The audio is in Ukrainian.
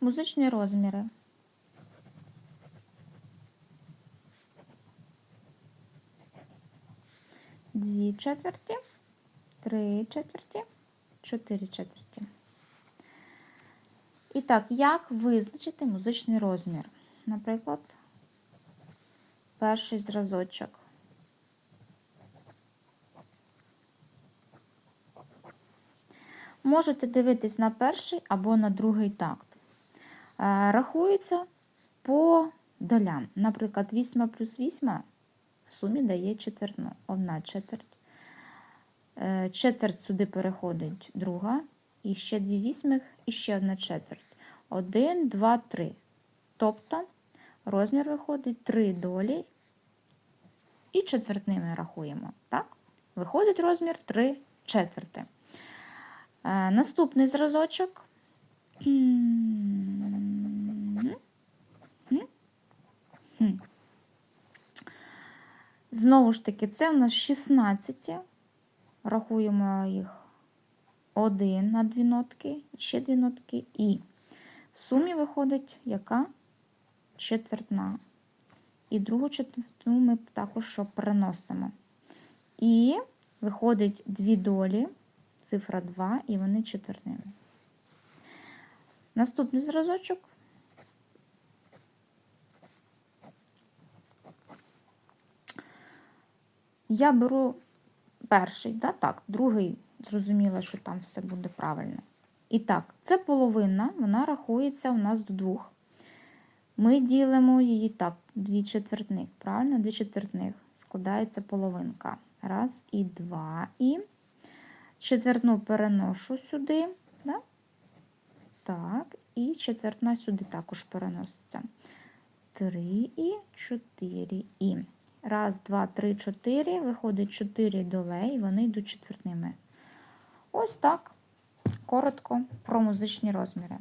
Музичні розміри. Дві четверті, три четверті, чотири четверті. І так, як визначити музичний розмір? Наприклад, перший зразочок. Можете дивитись на перший або на другий такт. Е, Рахується по долям. Наприклад, 8 плюс 8 в сумі дає четвертну. Одна четверть. Е, Четверть сюди переходить друга. І ще дві вісьмих, і ще одна четверть. Один, два, три. Тобто розмір виходить три долі і четвертними рахуємо. Так? Виходить розмір 3 четверти. Е, Наступний зразочок. Знову ж таки, це у нас 16. Рахуємо їх один на дві нотки, ще дві нотки, і в сумі виходить яка? Четвертна. І другу четвертну ми також переносимо. І виходить дві долі, цифра 2, і вони четвертними. Наступний зразочок. Я беру перший, да, так, другий, зрозуміло, що там все буде правильно. І так, це половина, вона рахується у нас до двох. Ми ділимо її так, дві четвертних. Правильно? Дві четвертних складається половинка. Раз і два. І четвертну переношу сюди. Да? Так, і четвертна сюди також переноситься. Три і чотири і. Раз, два, три, чотири. Виходить чотири долей, вони йдуть четвертними. Ось так. Коротко про музичні розміри.